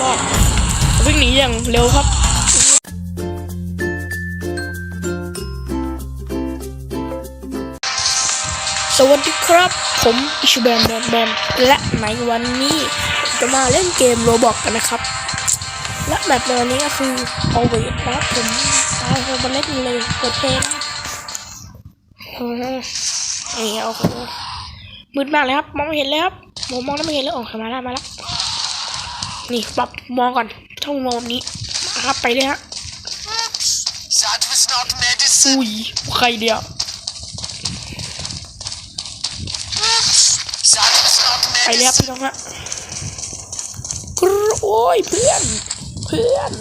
รอดวิ่งหนีอย่างเร็วครับสวัสดีครับ ผมอิชแบนแบนแบนและในวันนี้จะมาเล่นเกมโรบอกกันนะครับ และแบบในวันนี้ก็คือเอาเวทนะครับผมเอาไปมาเล่นเลยเปิดเพลงนี่เอาไปมืดมากเลยครับ มองไม่เห็นเลยครับผมมองแล้วไม่เห็นเลยออกมาแล้วมาแล้ว นี่ปรับมองก่อนช่องมองแบบนี้มาครับไปเลยฮะ That was not medicine. อุ้ยใครเดียว That was not ไปเลยครับ medicine. พี่น้องฮะกรูโอ้ยเพื่อน เพื่อน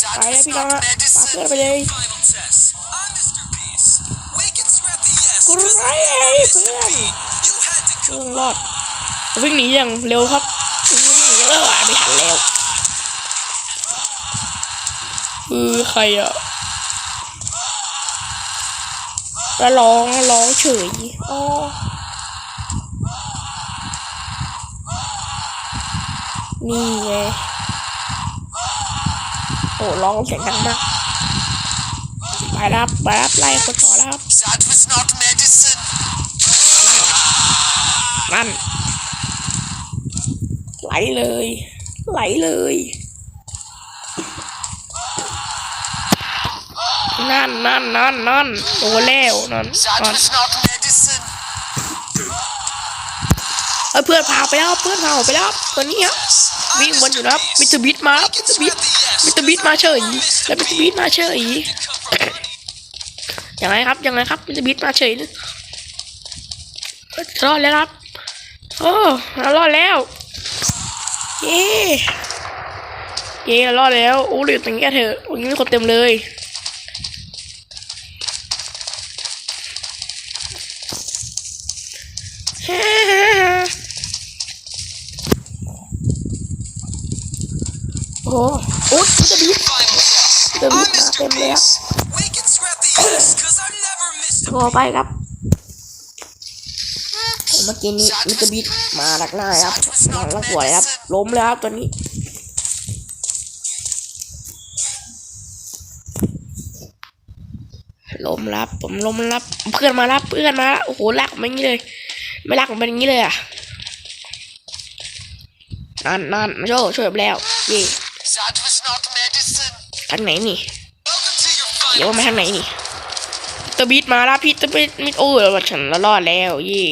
That ไปแล้ว was พี่น้อง not ฮะฝากเพื่อน medicine. ไปเลย Final test. I'm Mr. Beast. We can scrap the yes. กรู 'cause ไอ้ I'm never เพื่อน Mr. B. You had to เพื่อนรอดวิ่งหนีอย่างเร็วครับวิ่งหนี เออไม่ทันแล้วคือใครอะแล้วร้องร้องเฉยอ๋อนี่ไงโอ้ร้องเสียงดังมากไปรับไปรับไล่คนต่อแล้วครับ That was not medicine. นั่นไหล เลย ไหลเลย นั่นนั่นนั่นนั่นโดนแล้วนั่น That นั่น was not medicine. เอ้ยเพื่อนพาไปแล้วเพื่อนพาออกไปแล้วตัวนี้ครับวิ่งวนอยู่นะครับมิสเตอร์บิทมาครับมิสเตอร์บิทมิสเตอร์บิทมาเฉยแล้วมิสเตอร์บิทมาเฉยยังไงครับยังไงครับมิสเตอร์บิทมาเฉยรอดแล้วครับโอ้เรารอดแล้ว เย้เย้รอดแล้วโอ้เหลือตรงนี้เถอะตรงนี้มีคนเต็มเลยฮ่าฮ่าฮ่าโอ้โอ้จะบีบ Final test. จะบีบ I'm มา Mr. เต็มเลยครับ Beast. We can scrap the yes. 'cause I'm never Mr. โทรไปครับ เมื่อกี้นี้มิสเตอร์บีทมาดักหน้าครับมาล้วหัวเลยครับ ล้มแล้วครับตอนนี้ล้มรับผมล้มรับ เพื่อนมารับเพื่อนมาโอ้โหลากผมอย่างนี้เลย ไม่ลากมเป็นอย่างนี้เลยอะนั่นนั่นมาโชว์ช่วยแล้วเย่ทางไหนนี่ เดี๋ยวมาทางไหนนี่ตบีดมาแล้วพี่ตบีดมิดโอ้ยฉันรอดแล้วเย่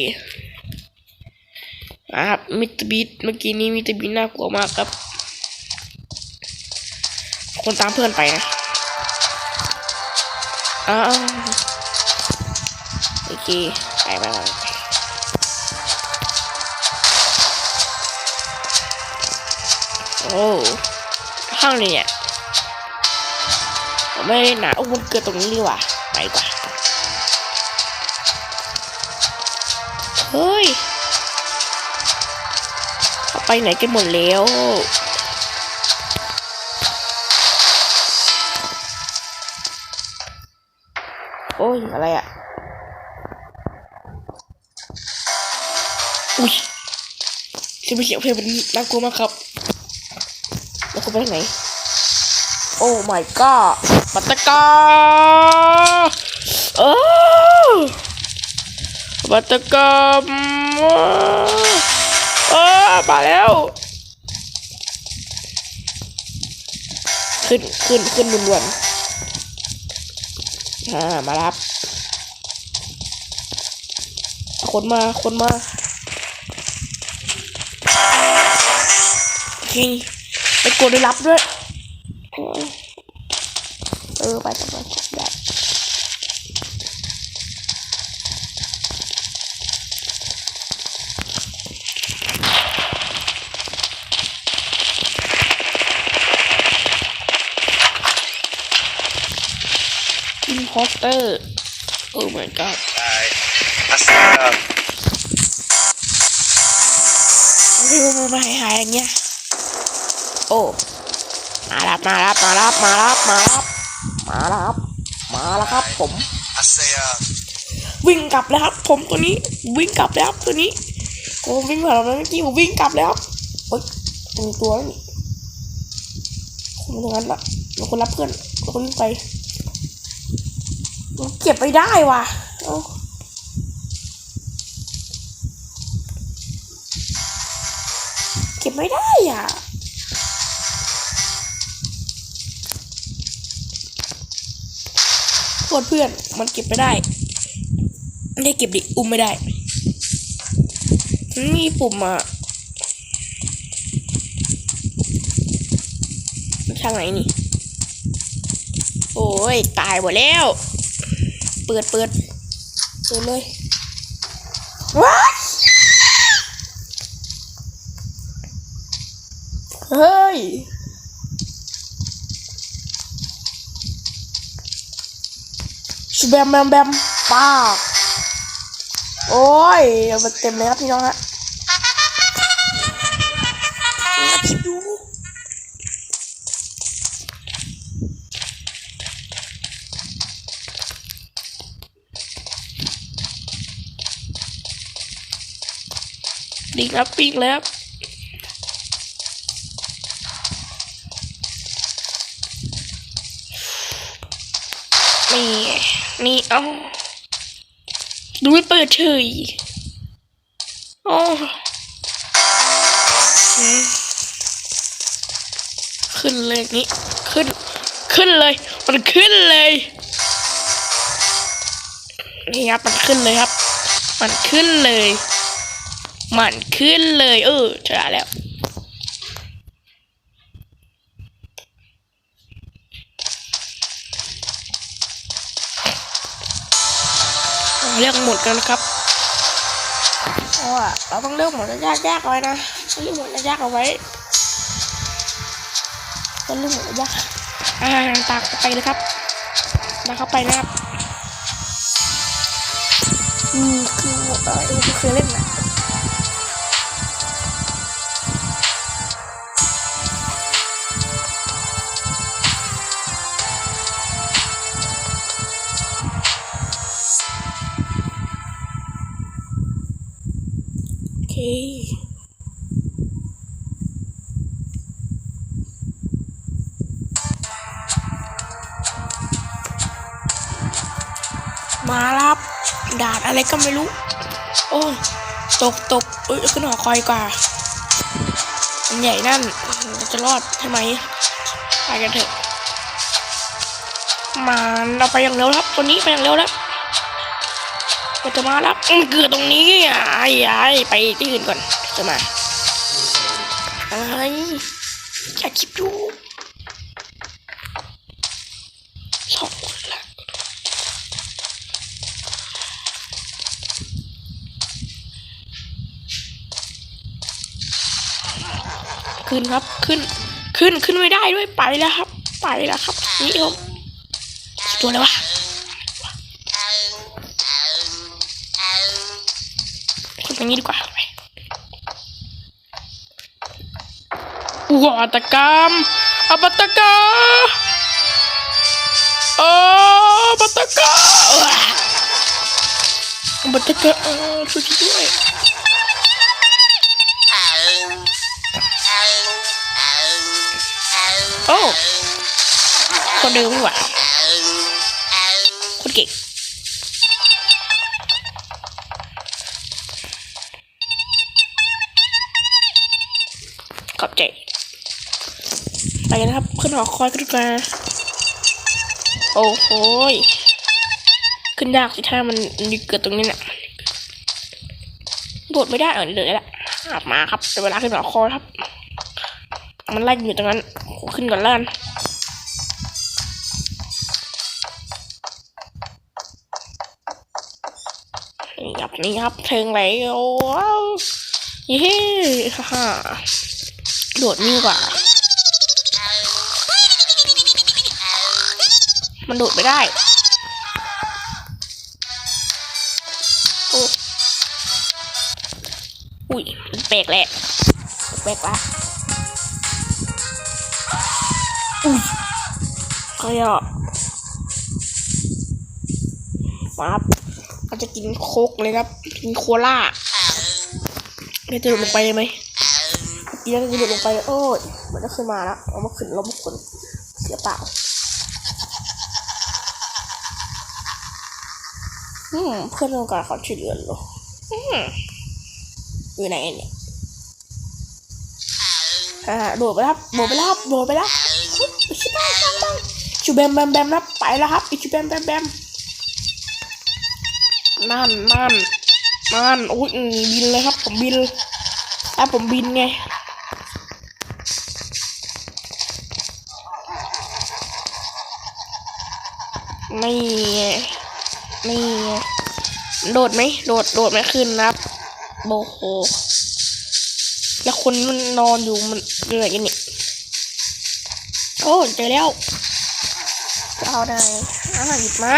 มาครับมิตรบีดเมื่อกี้นี้มิตรบีดน่ากลัวมากครับ คนตามเพื่อนไปนะอ้าโอเค ไปไปไปโอ้ข้างนี้เนี่ยไม่หนาโอ้มันเกิดตรงนี้ดีกว่า ไปกว่า เฮ้ย ไปไหนกันหมดแล้วโอ้ย อะไรอะอุ้ยจะไปเสียงเพลงแบบนี้น่ากลัวมากครับ แล้วคุณไปทางไหน โอ้ my god ปัตตกาโอ้ปัตตกาอ มาแล้ว ขึ้นขึ้นขึ้นด่วนๆอ่ามารับคนมาคนมาโอเคไปกดได้รับด้วย เออ ไปไปไป อสเตอร์ โอ้ my god Alright. I set up. เฮ้ยมันมาหายๆอย่างเงี้ย โอ้ มารับ มารับ มารับ มารับ มารับ มารับ มาแล้วครับผม I say up. วิ่งกลับแล้วครับ ผมตัวนี้ วิ่งกลับแล้วครับตัวนี้ผมวิ่งผ่านมาเมื่อกี้ผมวิ่งกลับแล้วครับเฮ้ยมีตัวแล้วนี่คนตรงนั้นอะมีคนรับเพื่อนมีคนไปมัน เก็บไม่ได้ว่ะเก็บไม่ได้อะโทษเพื่อนมันเก็บไม่ได้ไม่ได้เก็บดิอุ้มไม่ได้มันมีปุ่มอะทางไหนนี่ โอ้ย ตายหมดแล้ว เปิดเปิดเปิดเลยว้าเฮ้ยชแบมแบมแบมปาโอ้ยเอามาเต็มเลยครับพี่น้องฮะมาคิดดู ดีครับปีกแล้วนี่นี่เอาดูไม่เปิดเฉยโอ้ขึ้นเลยนี่ขึ้น ขึ้นเลย มันขึ้นเลย นี่ครับ มันขึ้นเลยครับ มันขึ้นเลย มันขึ้นเลย เออเจอแล้ว เลือกหมดกันนะครับเพราะว่าเราต้องเลือกหมดยากยากเอาไว้นะเลือกหมดยากเอาไว้ต้องเลือกหมดยากอ่าตากไปเลยครับตากเข้าไปนะครับอืมคือเออเออเล่นนะ อะไรก็ไม่รู้ โอ้ยตกตกเอ้ยขึ้นหอคอยกว่ามันใหญ่นั่นจะรอดใช่ไหมไปกันเถอะมาเราไปอย่างเร็วครับตัวนี้ไปอย่างเร็วแล้วมันจะมาแล้วเกือตรงนี้อะไอ้ไอ้ไปที่อื่นก่อนจะมาอะไรอยากคลิปอยู่สองคนละ ขึ้นครับ ขึ้น ขึ้น ขึ้นไม่ได้ด้วย ไปแล้วครับ ไปแล้วครับ นี่ครับตัวอะไรวะขึ้นตรงนี้ดีกว่าไปวัตกรรมอปัตกาโอ้ปัตกาอปัตกาช่วยด้วย โอ้คนเดิมนี่หว่าคนเก่งขอบใจไปกันนะครับ ขึ้นหอคอยกันดีกว่าโอ้โหขึ้นยากสิถ้ามันมีเกิดตรงนี้เนี่ยโดดไม่ได้เออเดี๋ยวแหละอาบมาครับเป็นเวลาขึ้นหอคอยครับ มันไล่อยู่ตรงนั้น ขึ้นก่อนแล้วกันนี่ครับนี่ครับเพลงไหลโอ้ว้าวเย้ฮ่าฮ่าโดดนี่กว่า มันโดดไม่ได้โอ้อุ้ยแปลกแหละแปลกละ อุ้ยใครอะมาครับเราจะกินโคกเลยครับ กินโคล่าเราจะโดดลงไปไหมไปอีนั่นกระโดดลงไป โอ้ยมันก็ขึ้นมาแล้ว เอามาขึ้นล้มคนเสียเปล่า อืม เพื่อนต้องกาเขาช่วยเหลือเหรออืมอยู่ไหนเนี่ย อ่า โดดไปครับ โดดไปครับ โดดไปแล้วอิชิบังบังบัง ชูแบมแบมแบมครับไปแล้วครับอิชิแบมแบมแบมนั่นนั่นนั่นอุ้ยบินเลยครับ ผมบินอะผมบินไงนี่ไงนี่โดดไหมโดดโดดไม่ขึ้นนะครับโบโหแล้วคนมันนอนอยู่มันเหนื่อยกันเนี่ยโอ้เจอแล้ว เอาได้อ่าหยิบมา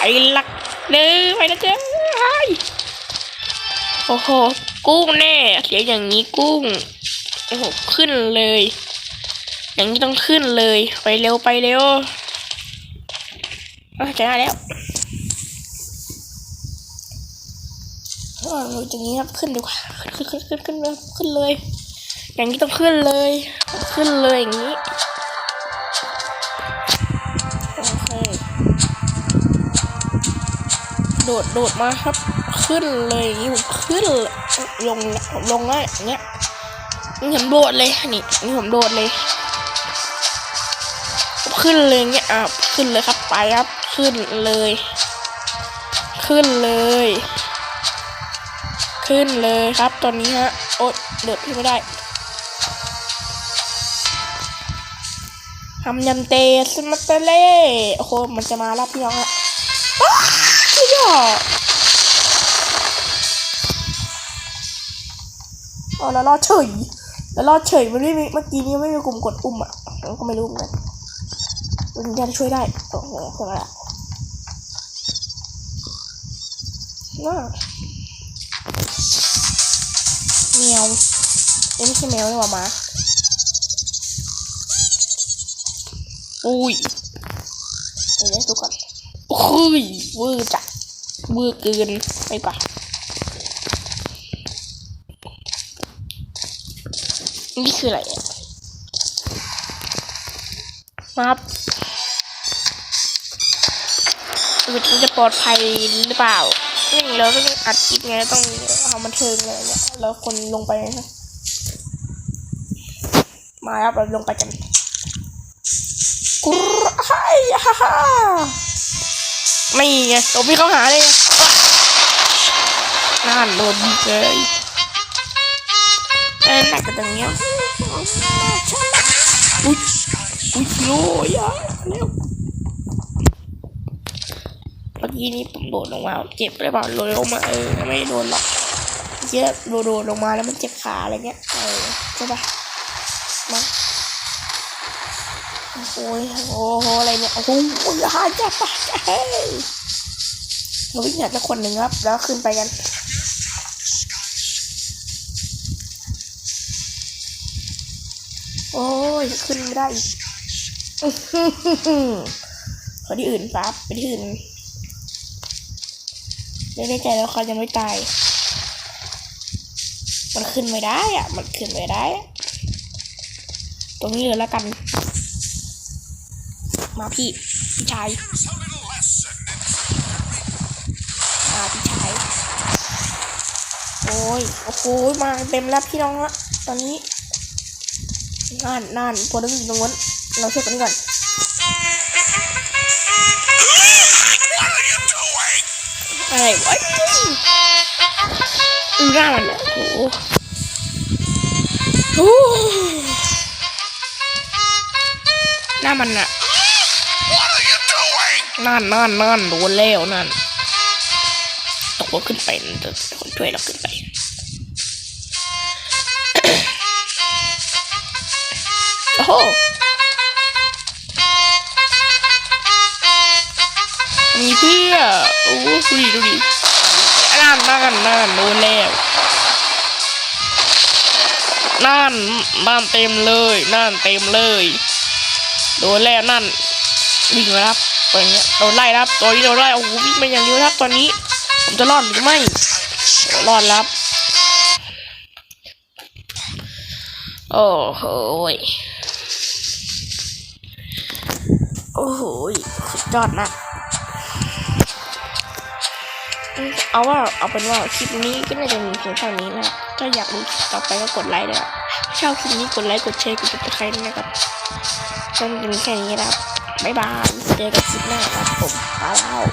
ไอ้ลักเลยไปนะเจ้โอ้โห กุ้งแน่ เสียอย่างนี้กุ้ง โอ้โห ขึ้นเลย อย่างนี้ต้องขึ้นเลย ไปเร็วไปเร็วอะจะได้แล้วเออตรงนี้ครับ ขึ้นดีกว่า ขึ้นขึ้นขึ้นขึ้นขึ้นเลย อย่างนี้ต้องขึ้นเลย ขึ้นเลยอย่างนี้ โดดโดดมาครับ ขึ้นเลยอย่างนี้ผมขึ้นลยลงลงแล้วอย่างเงี้ยนี่ผมโดดเลยนี่นี่ผมโดดเลย ขึ้นเลยเงี้ยอะขึ้นเลยครับไปครับ ขึ้นเลย ขึ้นเลย ขึ้นเลยครับตอนนี้ฮะโอ๊ยเดือดพี่ไม่ได้ทำยันเตสมัตเตเล่โอ้โหมันจะมาแล้วพี่น้องฮะ อ๋อแล้วรอดเฉยแล้วรอดเฉยมันไม่มีเมื่อกี้นี้ไม่มีกลุ่มกดปุ่มอะผมก็ไม่รู้เหมือนกันวิญญาณช่วยได้โอ้โหพวกนั้นอะน่าแมวเอ้ยไม่ใช่แมวนี่หว่าหมาอุ้ยเดี๋ยวดูก่อนโอ้ยเวอร์จัด เวอร์เกินไปกว่านี่คืออะไรมาครับมันจะปลอดภัยหรือเปล่านี่เราต้องอัดคลิปไงต้องเอามันเทิงเลยเนี่ยแล้วคนลงไปนะมาครับเราลงไปกันกรุ๊ไอ้ฮ่าฮ่าไม่ไงตัวพี่เขาหาเลย นั่นโดนเลยเอ้หนักกันตรงเนี้ยอุ้ยอุ้ยโอ้ยอะเร็วเมื่อกี้นี้ผมโดดลงมาเจ็บหรือเปล่าโดดลงมาเออไม่โดนหรอกเยอะโดดลงมาแล้วมันเจ็บขาอะไรเงี้ยเออใช่ปะมาโอ้ยโอ้โหอะไรเนี่ยโอ้โหอย่าหาจับปะเฮ้ยเราวิ่งหาจะคนหนึ่งครับ แล้วขึ้นไปกัน โอ้ยขึ้นไม่ได้อีกขอที่อื่นปั๊บไปที่อื่นไม่ได้ใจแล้วเขายังไม่ตาย มันขึ้นไม่ได้อะมันขึ้นไม่ได้ ตรงนี้เลยแล้วกัน มาพี่ พี่ชายมาพี่ชาย โอ้ย โอ้โห มาเต็มแล้วพี่น้องละตอนนี้ นั่นนั่นพอนึกถึงตรงนั้นเราช่วยกันก่อนอะไรวะดูหน้ามันเนี่ยโอ้โหโอ้โหน้ามันอะนั่นนั่นนั่นโดนแล้วนั่นตกว่าขึ้นไปเดี๋ยวคนช่วยเราขึ้นไป โอ้โหมีเพื่อโอ้โหดูดิดูดินั่นนั่นนั่นโดนแล้วนั่นนั่นเต็มเลยนั่นเต็มเลยโดนแล้วนั่นวิ่งครับตัวเนี้ยโดนไล่ครับตัวนี้โดนไล่โอ้โหวิ่งมาอย่างเดียวครับตอนนี้ ผมจะรอดหรือไม่รอดครับ โอ้โหย โอ้โหสุดยอดนะเอาว่าเอาเป็นว่าคลิปนี้ก็น่าจะมีเพียงเท่านี้นะถ้าอยากดูคลิปต่อไปก็กดไลค์นะครับชอบคลิปนี้กดไลค์กดแชร์กดติดตามด้นะครับจนเป็นแค่นี้นะครับบ๊ายบายเจอกันคลิปหน้าครับผมไปแล้ว